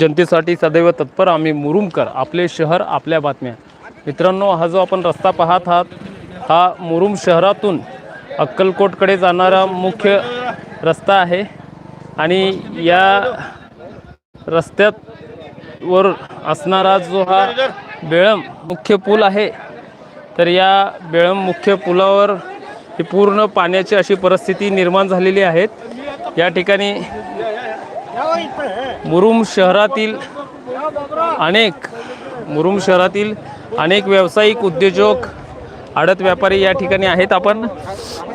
जनतेसाठी सदैव तत्पर आम्ही मुरुमकर आपले शहर आपल्या बातम्या. मित्रांनो हा जो आपण रस्ता पाहत आहात हा मुरुम शहरातून अक्कलकोटकडे जाणारा मुख्य रस्ता आहे आणि या रस्त्यात वर असणारा जो हा बेळम मुख्य पूल आहे तर या बेळम मुख्य पुलावर ही पूर्ण पाण्याची अशी परिस्थिती निर्माण झालेली आहेत या ठिकाणी मुरुम शहरातील अनेक मुरुम शहरातील अनेक व्यावसायिक उद्योजक आडत व्यापारी या ठिकाणी आहेत. आपण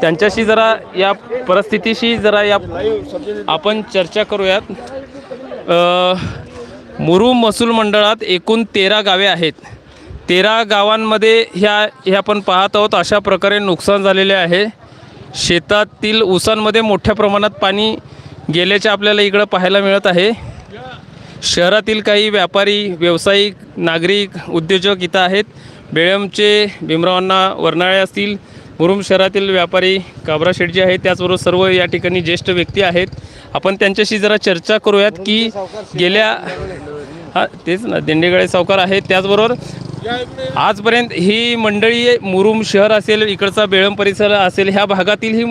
त्यांच्याशी जरा या परिस्थितीशी जरा या आपण चर्चा करूयात. मुरुम महसूल मंडळात एकूण तेरा गावे आहेत. तेरा गावांमध्ये ह्या हे आपण पाहत आहोत. अशा प्रकारे नुकसान झालेले आहे. शेतातील ऊसांमध्ये मोठ्या प्रमाणात पाणी गेल्याचे आपल्याला इकडं पाहायला मिळत आहे. शहरातील काही व्यापारी व्यावसायिक नागरिक उद्योजक इथं आहेत. बेळमचे भीमरावांना वर्नाळे असतील. मुरुम शहरातील व्यापारी काबरा शेटजी आहेत. त्याचबरोबर सर्व या ठिकाणी ज्येष्ठ व्यक्ती आहेत. आपण त्यांच्याशी जरा चर्चा करूयात की गेल्या हा तेच ना दिंडेगळे सावकार आहेत त्याचबरोबर आजपर्यंत ही मंडळी मुरुम शहर असेल इकडचा बेळम परिसर असेल ह्या भागातील ही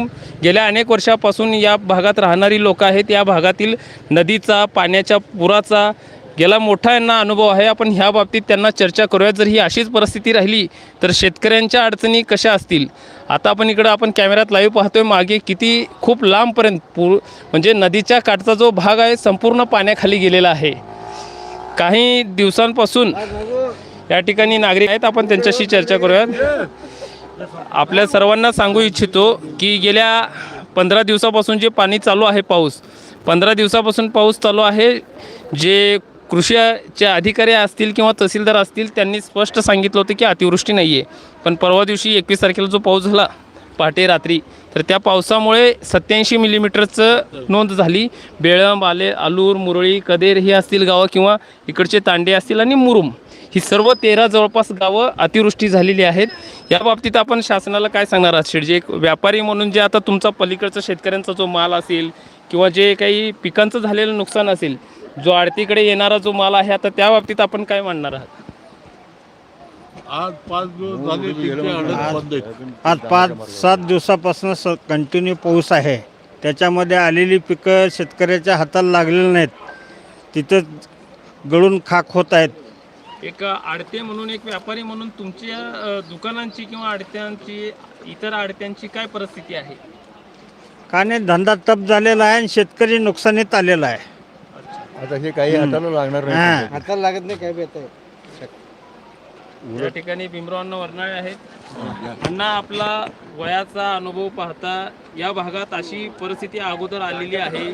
गेल्या अनेक वर्षापासून या भागात राहणारी लोक आहेत. या भागातील नदीचा पाण्याच्या पुराचा गेला मोठा यांना अनुभव आहे. आपण ह्या बाबतीत त्यांना चर्चा करूयात. जर ही अशीच परिस्थिती राहिली तर शेतकऱ्यांच्या अडचणी कशा असतील? आता आपण इकडं आपण कॅमेऱ्यात लाईव्ह पाहतोय मागे किती खूप लांबपर्यंत पूर म्हणजे नदीच्या काठचा जो भाग आहे संपूर्ण पाण्याखाली गेलेला आहे. काही दिवसांपासून या ठिकाणी नागरिक आहेत. आपण त्यांच्याशी चर्चा करूयात. आपल्या सर्वांना सांगू इच्छितो की गेल्या पंधरा दिवसापासून जे पाणी चालू आहे पाऊस पंधरा दिवसापासून पाऊस चालू आहे. जे कृषीचे अधिकारी असतील किंवा तहसीलदार असतील त्यांनी स्पष्ट सांगितलं होतं की अतिवृष्टी नाही आहे पण परवा दिवशी एकवीस तारखेला जो पाऊस झाला पहाटे रात्री. तर त्या पावसामुळे सत्याऐंशी मिलीमीटरचं नोंद झाली. बेळंब आले आलूर मुरळी कदेर ही असतील गावं किंवा इकडचे तांडे असतील आणि मुरुम. ही सर्व तेरा जवळपास गावं अतिवृष्टी झालेली आहेत. या बाबतीत आपण शासनाला काय सांगणार आहात शेठजी? एक व्यापारी म्हणून जे आता तुमचा पलीकडचा शेतकऱ्यांचा जो माल असेल किंवा जे काही पिकांचं झालेलं नुकसान असेल जो आडतीकडे येणारा जो माल आहे आता त्या बाबतीत आपण काय मांडणार आहात? आज पाच दिवस झाले तिथे अडत बंद आहेत. आज पाच सात दिवसापासून स कंटिन्यू पाऊस आहे. त्याच्यामध्ये आलेली पिकं शेतकऱ्याच्या हाताला लागलेली नाहीत. तिथं गळून खाक होत आहेत. एक आडते म्हणून एक व्यापारी म्हणून तुमच्या अ, दुकानांची किंवा आडत्यांची इतर आडत्यांची काय परिस्थिती आहे? का नाही धंदा टप झालेला आहे आणि शेतकरी नुकसानीत आलेला आहे. आता हे काही हाताला लागणार हां. नाही लागत नाही काय बेत या ठिकाणी भीमरावांना वर्णाळे आहेत. अण्णा आपला वयाचा अनुभव पाहता या भागात अशी परिस्थिती अगोदर आलेली आहे.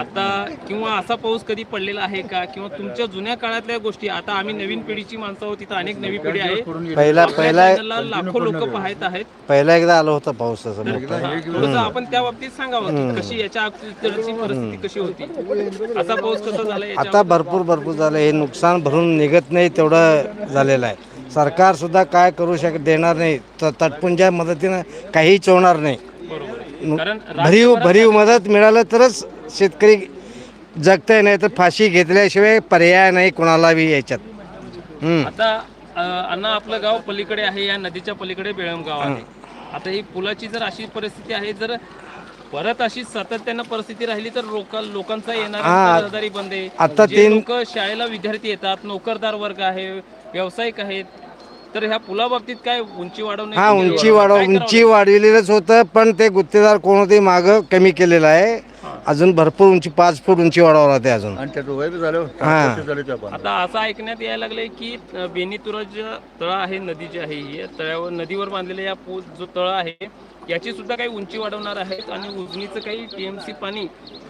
आता किंवा असा पाऊस कधी पडलेला आहे का? किंवा तुमच्या जुन्या काळातल्या गोष्टी आता आम्ही नवीन पिढीची माणसं आहोत तिथं अनेक नवी पिढी आहे पहिला पहिला लाखो लोक पाहत आहेत. पहिला एकदा आलं होतं पाऊस थोडंसं आपण त्या बाबतीत सांगावं कशी याच्या अगोदरची परिस्थिती कशी होती? असा पाऊस कसा झाला आता भरपूर भरपूर झालं. हे नुकसान भरून निघत नाही तेवढं झालेलं आहे. सरकार सुद्धा काय करू शक देणार नाही. तर तटपुंच्या मदतीनं काही चोणार नाही. भरीव भरीव मदत मिळालं तरच शेतकरी जगतंय नाही तर फाशी घेतल्याशिवाय पर्याय नाही कोणाला बी याच्यात. आता अण्णा आपलं गाव पलीकडे आहे या नदीच्या पलीकडे बेळम गाव आहे. आता ही पुलाची जर अशी परिस्थिती आहे जर परत अशी सातत्यानं परिस्थिती राहिली तर लोक लोकांचा येणारा बंद आहे. आता शाळेला विद्यार्थी येतात नोकरदार वर्ग आहे व्यावसायिक आहेत तर ह्या पुलाबाबतीत काय उंची वाढवणे हा उंची वाढव उंची वाढविलेलंच होतं पण ते गुत्तेदार कोण होते मागं कमी केलेलं आहे. अजून भरपूर उंची पाच फूट उंची वाढवावं लागते अजून. आणि झालं हां. वर्ष झाले त्या पाण्यात. आता असं ऐकण्यात यायला लागलंय की अ, बेनीतुरज तळ आहे नदी जी आहे ही. तळ्यावर नदीवर बांधलेला या पूल जो तळ आहे याची सुद्धा काही उंची वाढवणार आहेत आणि उजनीचं काही टीएमसी पाणी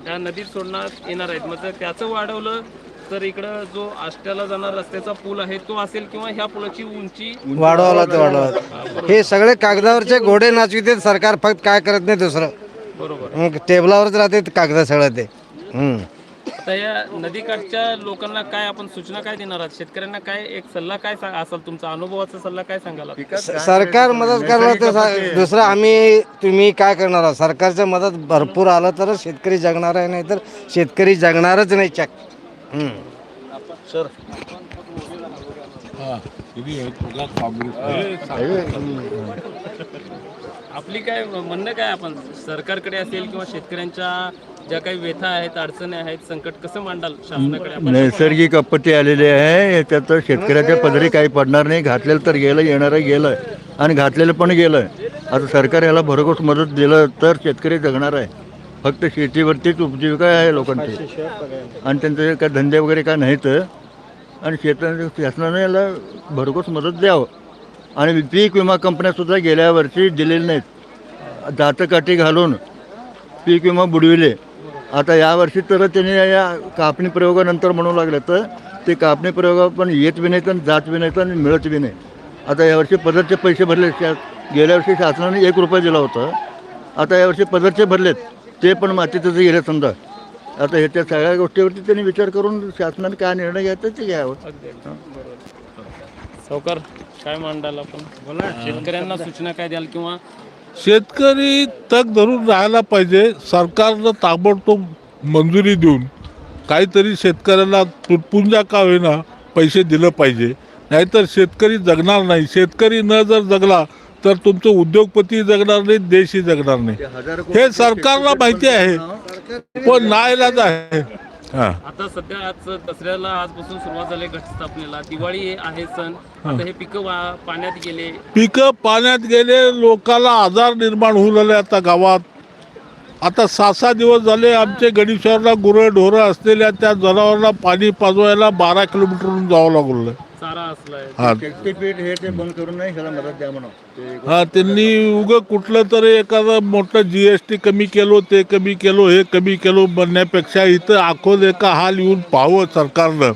या नदीत सोडण्यात येणार आहेत. मग जर त्याचं वाढवलं तर इकडं जो आष्ट्याला जाणार रस्त्याचा पूल आहे तो असेल किंवा ह्या पुलाची उंची? वाढवावं लागतं वाढवावं हे सगळे कागदावरचे घोडे नाचविते सरकार फक्त काय करत नाही दुसरं. बरोबर. मग टेबलावरच राहते ते कागद सगळं ते. हम्म. आता या नदीकाठच्या लोकांना काय आपण सूचना काय देणार आहात? शेतकऱ्यांना काय एक सल्ला काय सा- असेल तुमचा? अनुभवाचा सल्ला काय सांगाल? स- सरकार मदत करणार तर सा- दुसरं आम्ही तुम्ही काय करणार आहात? सरकारचं मदत भरपूर आलं तरच शेतकरी जगणार आहे नाही तर शेतकरी जगणारच नाही चक हा काँग्रेस आपली काय म्हणणं काय आपण? सरकारकडे असेल किंवा शेतकऱ्यांच्या ज्या काही व्यथा आहेत अडचणी आहेत संकट कसं मांडाल शासनाकडे आपण? नैसर्गिक आपत्ती आलेली आहे. तर शेतकऱ्याच्या पदरी काही पडणार नाही. घातलेलं तर गेलं येणारं गेलं आणि घातलेलं पण गेलं. आता सरकार याला भरघोस मदत दिलं तर शेतकरी जगणार आहे. फक्त शेतीवरतीच उपजीविका आहे लोकांची. आणि त्यांचे काय धंदे वगैरे काय नाहीत. आणि शेता शासनाने याला भरघोस मदत द्यावं. आणि पीक विमा कंपन्यासुद्धा गेल्या वर्षी दिलेल्या नाहीत. दातकाठी घालून पीक विमा बुडविले. आता यावर्षी तर त्यांनी या कापणी प्रयोगानंतर म्हणू लागले तर ते कापणी प्रयोग पण येत बी नाहीत आणि जात बी नाहीत आणि मिळत बी नाही. आता यावर्षी पदरचे पैसे भरले शा- गेल्या वर्षी शासनाने एक रुपया दिला होता. आता यावर्षी पदरचे भरलेत. ते पण मातीतच गेले समजा. आता ह्याच्या सगळ्या गोष्टीवरती त्यांनी विचार करून शासनाने काय निर्णय घ्यायचा ते घ्यावं. सावकार काय मांडाल आपण? बोला शेतकऱ्यांना सूचना काय द्याल किंवा शेतकरी तग धरून राहायला पाहिजे. सरकारनं ताबडतोब मंजुरी देऊन काहीतरी शेतकऱ्याला तुटपुंजा का होईना पैसे दिलं पाहिजे. नाहीतर शेतकरी जगणार नाही. शेतकरी न जर जगला तर तुमचं उद्योगपती जगणार नाही देशही जगणार नाही. हे सरकारला माहिती आहे. पण नाईलाज आहे. हां. आता सध्या आज दसऱ्याला आजपासून सुरुवात झाली घटस्थापनेला. दिवाळी आहे सण. आता हे पिकं पाण्यात गेले. पिकं पाण्यात गेले लोकाला आजार निर्माण होऊ लागले आता गावात. आता सहा सहा दिवस झाले आमचे गणेश्वरला गुरं ढोरं असलेल्या त्या जनावरांना पाणी पाजवायला बारा किलोमीटरहून जावं लागलं. चारा असलाय हा. शक्तीपीठ हे ते बंद करून नाही ह्याला मदत द्या म्हणून. ते हा त्यांनी उगं कुठलं तरी एखादं मोठं जी एस टी कमी केलो ते कमी केलो हे कमी केलो म्हणण्यापेक्षा इथं आखोल एका हाल येऊन पाहावं सरकारनं.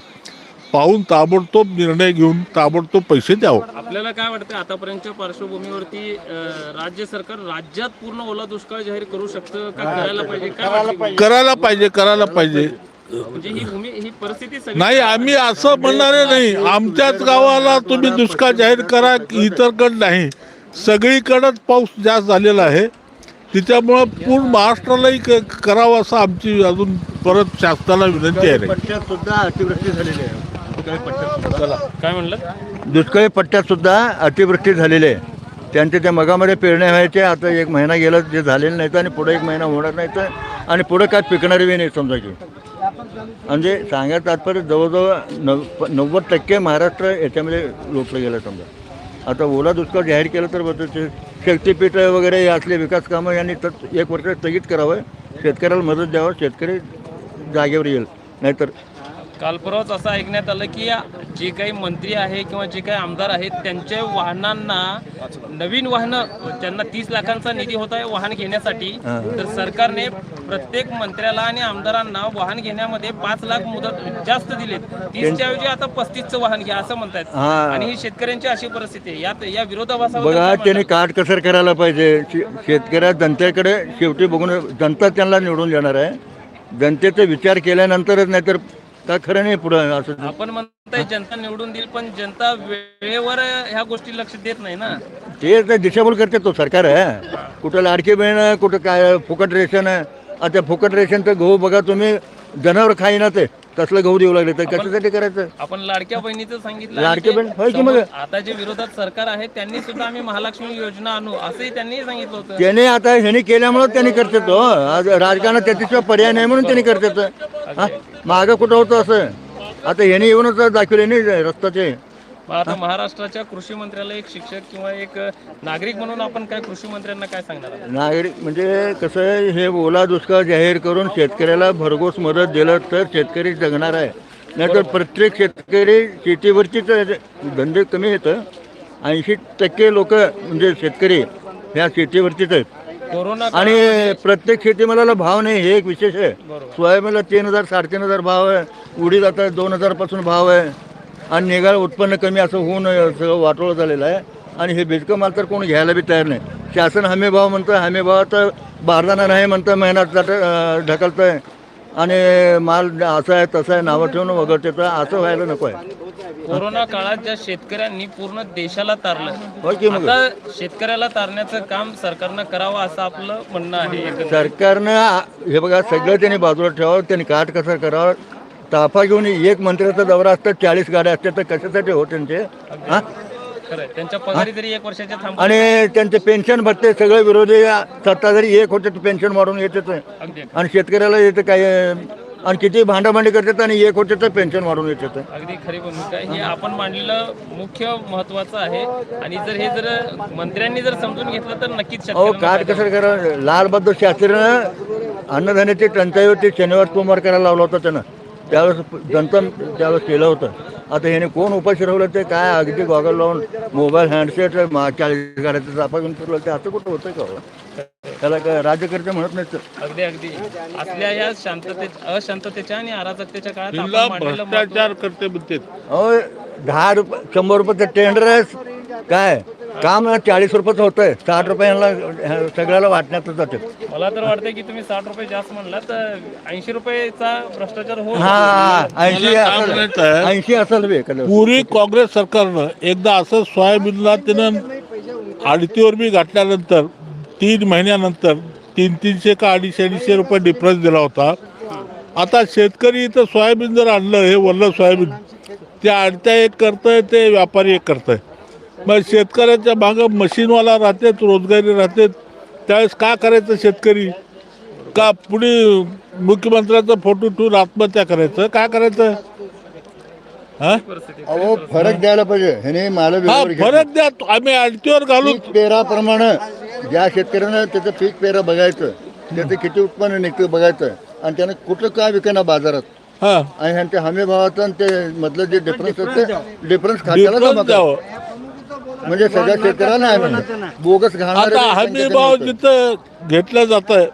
पाहून ताबडतोब निर्णय घेऊन ताबडतोब पैसे द्यावं. आपल्याला काय वाटतं आतापर्यंतच्या पार्श्वभूमीवरती अं, राज्य सरकार राज्यात पूर्ण ओला दुष्काळ जाहीर करू शकतं का? करायला पाहिजे काय वाटतं? करायला पाहिजे करायला पाहिजे. म्हणजे ही भूमी ही परिस्थिती सगळी नाही आम्ही असं म्हणणारे नाही. आमच्याच गावाला तुम्ही दुष्काळ जाहीर करा इतरकडे नाही. सगळीकडंच पाऊस जास्त झालेला आहे. त्याच्यामुळं पूर्ण महाराष्ट्रालाही क- करावं असं आमची अजून परत शासनाला विनंती आहे. पट्ट्यात सुद्धा अतिवृष्टी झालेली आहे. दुष्काळी पट्ट्यात सुद्धा. काय म्हणलं? दुष्काळी पट्ट्यात सुद्धा अतिवृष्टी झालेली आहे. त्यांच्या त्या मगामध्ये पेरण्या व्हायच्या आता एक महिना गेला जे झालेले नाहीत आणि पुढे एक महिना होणार नाही तर आणि पुढे काय पिकणार बी नाही समजा की. म्हणजे सांगायचं तात्पर्य जवळजवळ नव नव्वद टक्के महाराष्ट्र याच्यामध्ये लोटलं गेलं समजा. आता ओला दुष्काळ जाहीर केलं तर ते शक्तीपीठ वगैरे हे असले विकास कामं यांनी तर एक वर्ष स्थगित करावं. शेतकऱ्याला मदत द्यावं शेतकरी जागेवर येईल. नाहीतर काल परवाच असं ऐकण्यात आलं की जे काही मंत्री आहे किंवा जे काही आमदार आहेत त्यांच्या वाहनांना नवीन वाहनं त्यांना तीस लाखांचा निधी होत आहे वाहन घेण्यासाठी. तर सरकारने प्रत्येक मंत्र्याला आणि आमदारांना वाहन घेण्यामध्ये पाच लाख मुदत जास्त दिलेत. तीसच्या ऐवजी आता पस्तीसचं वाहन घ्या असं म्हणतायत. हा. आणि ही शेतकऱ्यांची अशी परिस्थिती आहे. यात या बघा काय त्यांनी? काटकसर करायला पाहिजे. शे- शेतकऱ्या जनतेकडे शेवटी बघून जनता त्यांना निवडून देणार आहे. जनतेचा विचार केल्यानंतरच नाहीतर का खरं नाही पुढं असं? आपण म्हणताय जनता निवडून देईल पण जनता वेळेवर ह्या गोष्टी लक्ष देत नाही ना. ते तर दिशाभूल करते तो सरकार आहे. कुठं लाडकी बहीण आहे, कुठं काय फुकट रेशन आहे. आता फुकट रेशनचं गहू बघा तुम्ही जनावर खाईना ते. तसलं गहू देऊ लागले तर कशासाठी करायचं? आपण लाडक्या बहिणीचं सांगितलं लाडक्या ते बहीण, होय की मग? आता जे विरोधात सरकार आहे त्यांनी सुद्धा आम्ही महालक्ष्मी योजना आणू असंही त्यांनी सांगितलं होतं. त्याने आता ह्याने केल्यामुळं त्यांनी करतात हो. आज राजकारणात त्याच्याशिवाय पर्याय नाही म्हणून त्यांनी करतात हा मागं कुठं होतं असं? आता ह्याने येऊनच दाखवले नाही रस्त्याचे. आता महाराष्ट्राच्या कृषी मंत्र्याला एक शिक्षक किंवा एक नागरिक म्हणून आपण काय कृषी मंत्र्यांना काय सांगणार? नागरिक म्हणजे कसं आहे हे ओला दुष्काळ जाहीर करून शेतकऱ्याला भरघोस मदत दिलं तर शेतकरी जगणार आहे. नाहीतर प्रत्येक शेतकरी शेतीवरचीच धंदे कमी येतं ऐंशी टक्के लोक म्हणजे शेतकरी ह्या शेतीवरतीच आहेत. कोरोना आणि प्रत्येक शेतीमालाला भाव नाही हे एक विशेष आहे. सोयाबीनला तीन हजार साडेतीन हजार भाव आहे. उडीद आता दोन हजारपासून भाव आहे. आणि निघाळ उत्पन्न कमी असं होऊन सगळं वाटोळं झालेलं आहे. आणि हे बेचकं माल तर कोण घ्यायला बी तयार नाही. शासन हमी भाव म्हणतं हमी भाव तर बारदाना नाही म्हणतं मेहनत जात ढकलतं आहे. आणि माल असं आहे तसं आहे नावं ठेवून वगळते तर असं व्हायला नको आहे. कोरोना काळात ज्या शेतकऱ्यांनी पूर्ण देशाला तारलं होय की मग? आता शेतकऱ्याला तारण्याचं काम सरकारनं करावं असं आपलं म्हणणं आहे. सरकारनं हे बघा सगळं त्यांनी बाजूला ठेवावं त्यांनी काट कसं करावं. ताफा घेऊन एक मंत्र्याचा दौरा असतात चाळीस गाड्या असतात तर कशासाठी हो त्यांचे? हां? खरं आहे. त्यांच्या पगारी जरी एक वर्षाच्या थांब आणि त्यांचे पेन्शन भरते सगळे विरोधी सत्ता जरी एक होते पेन्शन वाढून येतेच अगदी आणि शेतकऱ्याला येतं काय आणि किती भांडाभांडी करतात आणि एक होते तर पेन्शन वाढून येते अगदी खरी भूमिका. हे आपण मांडलेलं मुख्य महत्वाचं आहे. आणि जर हे जर मंत्र्यांनी जर समजून घेतलं तर नक्कीच अहो शेतकऱ्यांना काट कसं करा लालबहादूर शास्त्रीनं अन्नधान्याची टंचाई होती शनिवार सोमवार करायला लावला होता त्यानं. त्यावेळेस जनता त्यावेळेस केलं होतं आता ह्याने कोण उपाय शिरवलं ते काय अगदी गॉगल लावून मोबाईल हँडसेट चाळीस गाड्याचं चापा घेऊन फिरवलं ते असं कुठं होतं का हो? त्याला काय राज्यकर्ते म्हणत नाहीत. अगदी अगदी असल्या या शांतते अशांततेच्या आणि अराजकतेच्या काळात भ्रष्टाचार करते म्हणते अहो दहा रुपये शंभर रुपयाचं टेंडर आहे काय? काम चाळीस रुपयाचं होतंय. साठ रुपयांना ह्या सगळ्याला वाटण्यात जाते. मला तर वाटतंय की तुम्ही साठ रुपये जास्त म्हणला तर ऐंशी रुपयेचा भ्रष्टाचार हो हा ऐंशी असेल? ऐंशी असेल बे. पूर्वी काँग्रेस सरकारनं एकदा असं सोयाबीनला त्यानं आडतीवर बी घातल्यानंतर तीन महिन्यानंतर तीन तीनशे का अडीचशे अडीचशे रुपये डिफरन्स दिला होता. आता शेतकरी इथं सोयाबीन जर आणलं हे वल्ल सोयाबीन ते आडत्या एक करतंय ते व्यापारी एक करतंय. मग शेतकऱ्याच्या मागं मशीनवाला राहतेच रोजगारी राहते त्यावेळेस का करायचं शेतकरी? का पुढे मुख्यमंत्र्याचा फोटो ठेवून आत्महत्या करायचं? काय करायचं? हा? अहो फरक द्यायला पाहिजे. ह्याने माल हा फरक द्या. आम्ही आडतीवर घालू पीक पेराप्रमाणे ज्या शेतकऱ्यानं त्याचं पीक पेरा बघायचं त्याचं किती उत्पन्न निघतं बघायचं आणि त्यानं कुठं काय विकणार बाजारात. हा. आणि ह्यांच्या हमी भावाचं आणि ते मधलं जे डिफरन्स असते डिफरन्स खात्याला जमा. द्यावं. म्हणजे सगळ्या शेतकऱ्यांना आहे बोगस घालणारे आता हमी भाव जिथं घेतलं जात आहे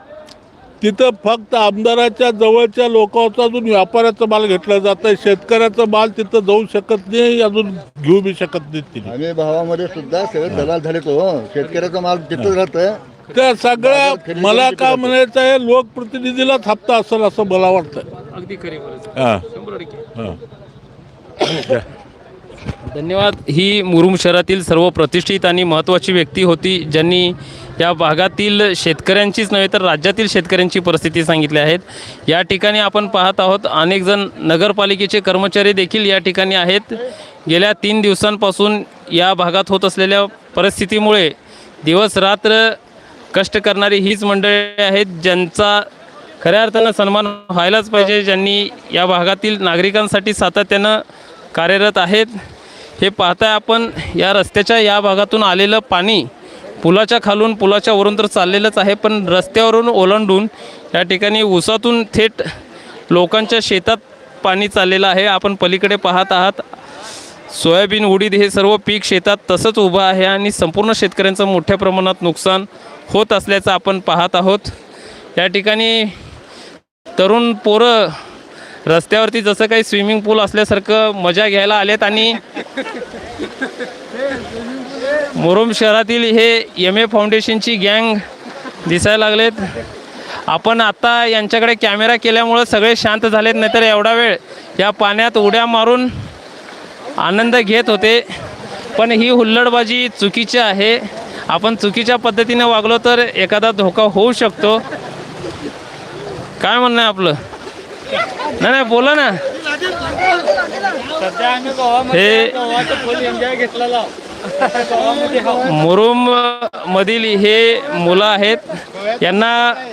तिथं फक्त आमदाराच्या जवळच्या लोकांचा अजून व्यापाऱ्याचा माल घेतला जात आहे शेतकऱ्याचा माल तिथं जाऊ शकत नाही अजून घेऊ बी शकत नाही हमी भावामध्ये सुद्धा सगळे दलाल झाले तो शेतकऱ्याचा माल तिथंच राहतंय. त्या सगळ्या मला काय म्हणायचं आहे लोकप्रतिनिधीलाच हप्ता असेल असं मला वाटतं अगदी खरी हा. शंभर टक्के. हा. धन्यवाद. ही मुरुम शहरातील सर्व प्रतिष्ठित आणि महत्त्वाची व्यक्ती होती ज्यांनी या भागातील शेतकऱ्यांचीच नव्हे तर राज्यातील शेतकऱ्यांची परिस्थिती सांगितली आहेत. या ठिकाणी आपण पाहत आहोत अनेक जण नगरपालिकेचे कर्मचारी देखील या ठिकाणी आहेत. गेल्या तीन दिवसांपासून या भागात होत असलेल्या परिस्थितीमुळे दिवस रात्र कष्ट करणारी हीच मंडळी आहेत ज्यांचा खऱ्या अर्थानं सन्मान व्हायलाच पाहिजे ज्यांनी या भागातील नागरिकांसाठी सातत्यानं कार्यरत आहेत. हे पाहताय आपण या रस्त्याच्या या भागातून आलेलं पाणी पुलाच्या खालून पुलाच्या वरून तर चाललेलंच आहे पण रस्त्यावरून ओलांडून या ठिकाणी ऊसातून थेट लोकांच्या शेतात पाणी चाललेलं आहे. आपण पलीकडे पाहत आहात सोयाबीन उडीद हे सर्व पीक शेतात तसंच उभं आहे आणि संपूर्ण शेतकऱ्यांचं मोठ्या प्रमाणात नुकसान होत असल्याचं आपण पाहत आहोत. या ठिकाणी तरुण पोरं रस्त्यावरती जसं काही स्विमिंग पूल असल्यासारखं मजा घ्यायला आलेत आणि मुरुम शहरातील हे एम ए फाउंडेशनची गँग दिसायला लागलेत. आपण आता यांच्याकडे कॅमेरा केल्यामुळं सगळे शांत झालेत नाहीतर एवढा वेळ या पाण्यात उड्या मारून आनंद घेत होते. पण ही हुल्लडबाजी चुकीची आहे. आपण चुकीच्या पद्धतीने वागलो तर एखादा धोका होऊ शकतो. काय म्हणणं आहे आपलं? नाही नाही बोला ना. हे मुरुम मधील हे मुलं आहेत. यांना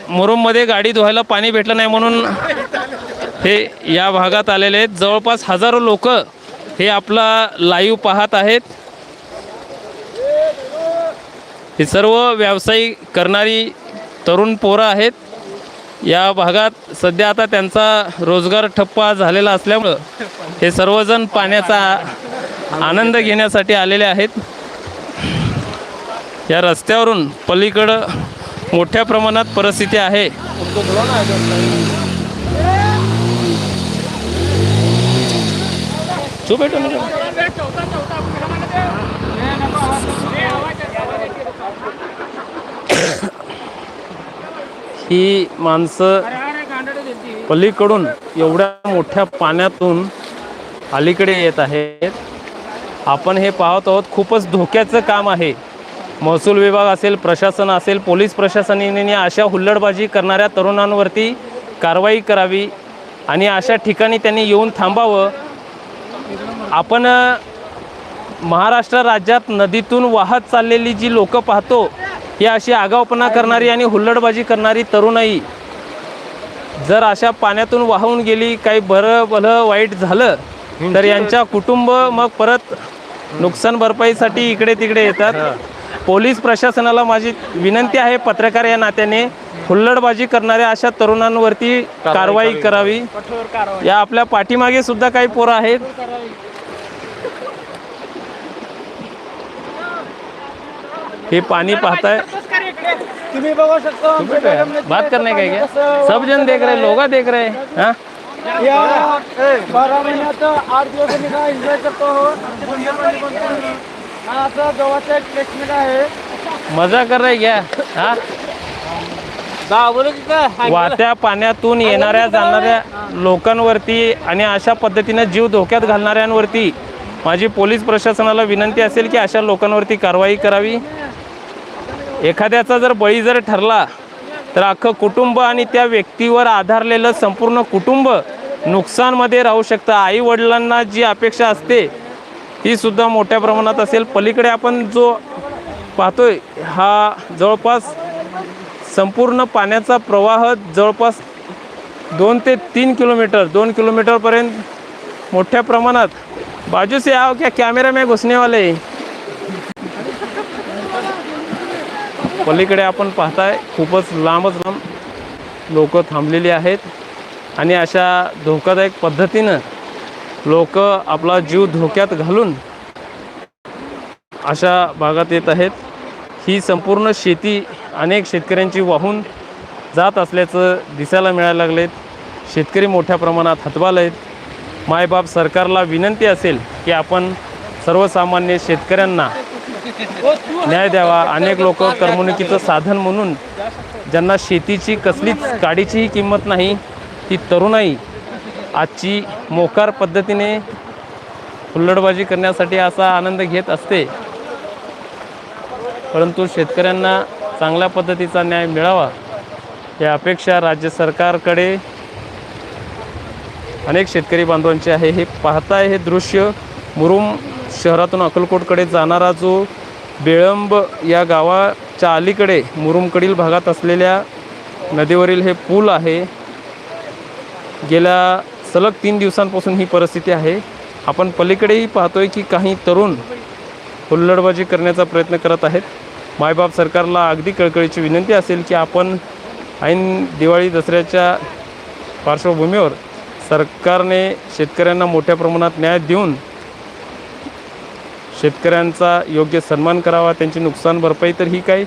मुरुममध्ये गाडी धुवायला पाणी भेटलं नाही म्हणून हे या भागात आलेले आहेत. जवळपास हजारो लोक हे आपला लाईव्ह पाहत आहेत. हे सर्व व्यवसाय करणारी तरुण पोरं आहेत. या भागात सध्या आता त्यांचा रोजगार ठप्पा झालेला असल्यामुळं हे सर्वजण पाण्याचा आनंद घेण्यासाठी आलेले आहेत. या रस्त्यावरून पलीकडं मोठ्या प्रमाणात परिस्थिती आहे. जो भेटो ना ही माणसं पलीकडून एवढ्या मोठ्या पाण्यातून अलीकडे येत आहेत. आपण हे पाहत आहोत खूपच धोक्याचं काम आहे. महसूल विभाग असेल प्रशासन असेल पोलीस प्रशासनाने अशा हुल्लडबाजी करणाऱ्या तरुणांवरती कारवाई करावी आणि अशा ठिकाणी त्यांनी येऊन थांबावं. आपण महाराष्ट्र राज्यात नदीतून वाहत चाललेली जी लोकं पाहतो ही अशी आगाऊपणा करणारी आणि हुल्लडबाजी करणारी तरुणाई जर अशा पाण्यातून वाहून गेली काही बरं भलं वाईट झालं तर यांच्या कुटुंब मग परत नुकसान भरपाईसाठी इकडे तिकडे येतात. पोलीस प्रशासनाला माझी विनंती आहे पत्रकार या नात्याने हुल्लडबाजी करणाऱ्या अशा तरुणांवरती कारवाई करावी. या आपल्या पाठीमागे सुद्धा काही पोरं आहेत. हे पाणी पाहताय. तुम्ही बघू शकता बात करने का है क्या? सब जन देख रहे लोग देख रहे हैं? हाँ? बारा महिन्यात आठ दिवस मी काय एन्जॉय करतो हा असं जवळचा एक प्लेसमेंट आहे. मजा कर रहे क्या? हाँ? वाहत्या पाण्यातून येणाऱ्या जाणाऱ्या लोकांवरती आणि अशा पद्धतीनं जीव धोक्यात घालणाऱ्यांवरती माझी पोलीस प्रशासनाला विनंती असेल की अशा लोकांवरती कारवाई करावी. एखाद्याचा जर बळी जर ठरला तर अख्खं कुटुंब आणि त्या व्यक्तीवर आधारलेलं संपूर्ण कुटुंब नुकसानमध्ये राहू शकतं. आई वडिलांना जी अपेक्षा असते ती सुद्धा मोठ्या प्रमाणात असेल. पलीकडे आपण जो पाहतोय हा जवळपास संपूर्ण पाण्याचा प्रवाह जवळपास दोन ते तीन किलोमीटर दोन किलोमीटरपर्यंत मोठ्या प्रमाणात. बाजू से आओ क्या कॅमेरा में घुसने वाले पलीकडे आपण पाहताय खूपच लांबच लांब लोक थांबलेली आहेत. आणि अशा धोकादायक पद्धतीनं लोक आपला जीव धोक्यात घालून अशा भागात येत आहेत. ही संपूर्ण शेती अनेक शेतकऱ्यांची वाहून जात असल्याचं दिसायला मिळायला लागलेत. शेतकरी मोठ्या प्रमाणात हतबाल आहेत. मायबाप सरकारला विनंती असेल की आपण सर्वसामान्य शेतकऱ्यांना न्याय द्यावा. अनेक लोक करमणुकीचं साधन म्हणून ज्यांना शेतीची कसलीच काडीचीही किंमत नाही ती तरुणाई आजची मोकार पद्धतीने हुल्लडबाजी करण्यासाठी असा आनंद घेत असते. परंतु शेतकऱ्यांना चांगल्या पद्धतीचा न्याय मिळावा या अपेक्षा राज्य सरकारकडे अनेक शेतकरी बांधवांचे आहे. हे पाहताय हे दृश्य मुरुम शहरातून अक्कलकोटकडे जाणारा जो बेळंब या गावाच्या अलीकडे मुरुमकडील भागात असलेल्या नदीवरील हे पूल आहे. गेल्या सलग तीन दिवसांपासून ही परिस्थिती आहे. आपण पलीकडेही पाहतोय की काही तरुण हुल्लडबाजी करण्याचा प्रयत्न करत आहेत. मायबाप सरकारला अगदी कळकळीची विनंती असेल की आपण ऐन दिवाळी दसऱ्याच्या पार्श्वभूमीवर सरकारने शेतकऱ्यांना मोठ्या प्रमाणात न्याय देऊन शेतकऱ्यांचा योग्य सन्मान करावा त्यांची नुकसान भरपाई तर ही काही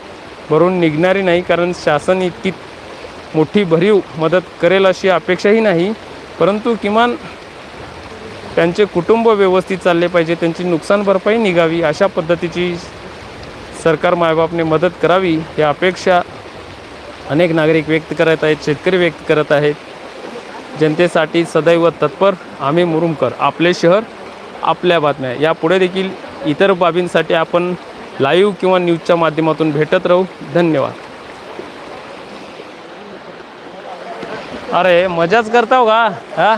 भरून निघणारी नाही कारण शासन इतकी मोठी भरीव मदत करेल अशी अपेक्षाही नाही. परंतु किमान त्यांचे कुटुंब व्यवस्थित चालले पाहिजे त्यांची नुकसान भरपाई निघावी अशा पद्धतीची सरकार मायबापने मदत करावी या अपेक्षा अनेक नागरिक व्यक्त करत आहेत शेतकरी व्यक्त करत आहेत. जनतेसाठी सदैव तत्पर आम्ही मुरुमकर आपले शहर आपल्या बातम्या. यापुढे देखील इतर बाबींसाठी आपण लाईव्ह किंवा न्यूजच्या माध्यमातून भेटत राहू. धन्यवाद. अरे मजाच करता हो का? हा?